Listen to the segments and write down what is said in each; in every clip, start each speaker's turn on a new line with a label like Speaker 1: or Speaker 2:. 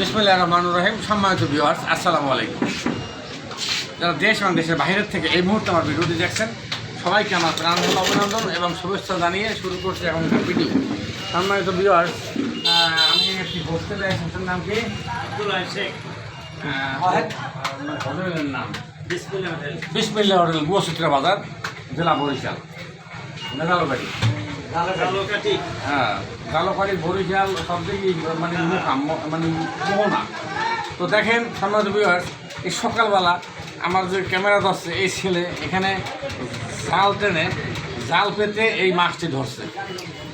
Speaker 1: বিসমিল্লাহ রহমান রহিম। সম্মানিত ভিউয়ার্স আসসালামু আলাইকুম। যারা দেশ এবং দেশের বাইরের থেকে এই মুহূর্তে আমার ভিডিওটি দেখছেন সবাইকে আমার প্রাণঢাল অভিনন্দন এবং শুভেচ্ছা জানিয়ে শুরু করছি এখনকার ভিডিও। সম্মানিত ভিউয়ার্স আমি একটি হোস্টেলে হোস্টেল নাম কি?
Speaker 2: শেখ।
Speaker 1: হোটেলের নাম?
Speaker 2: বিসমিল্লাহ হোটেল।
Speaker 1: বিসমিল্লা হোটেল গুয়াসুত্রা বাজার জেলা বরিশাল। মেঘালবাড়ি হ্যাঁ জালপাড়ি বরিশাল সব দিকেই মানে মুখাম মানে মোহনা। তো দেখেন ভিউয়ার্স এই সকালবেলা আমার যে ক্যামেরা ধরছে এই ছেলে এখানে জাল টেনে জাল পেতে এই মাছটি ধরছে।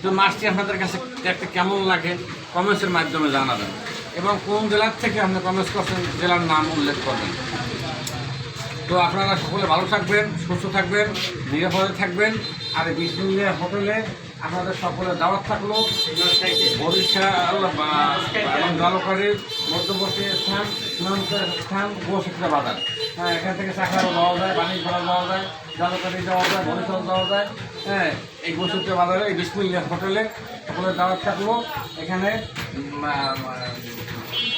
Speaker 1: তো মাছটি আপনাদের কাছে দেখতে কেমন লাগে কমেন্টসের মাধ্যমে জানাবেন। এবং কোন জেলার থেকে আপনি কমেন্টস করছেন জেলার নাম উল্লেখ করবেন। তো আপনারা সকলে ভালো থাকবেন সুস্থ থাকবেন নিরাপদে থাকবেন। আর এই বিসমিল্লা হোটেলে আপনাদের সকলের দাওয়াত থাকল। বরিশাল এবং জলপাড়ির মধ্যবর্তী স্থান সীমান্ত স্থান গোশিক্ষা বাজার। হ্যাঁ এখান থেকে চাকরাও যাওয়া যায় বাণিজ্যরা যাওয়া যায় জলপাড়ি যাওয়া যায়, বরিশাল যাওয়া যায়। হ্যাঁ এই গোশিক্ষা বাজারে, এই বিসমিল্লা হোটেলে সকলের দাওয়াত থাকল। এখানে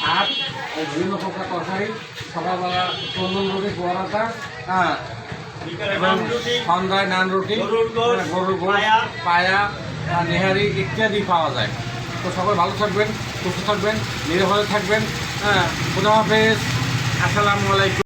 Speaker 1: ভাত ও বিভিন্ন প্রকার তরকারি, সকালবেলা চন্দন রুটি পরাটা হ্যাঁ এবং সন্ধ্যায় নান রুটি
Speaker 2: গরুর পায়া।
Speaker 1: পায়া নেহারি ইত্যাদি পাওয়া যায়। তো সবাই ভালো থাকবেন সুস্থ থাকবেন নিরাপদে থাকবেন। হ্যাঁ খুদা হাফেজ। আসসালামু আলাইকুম।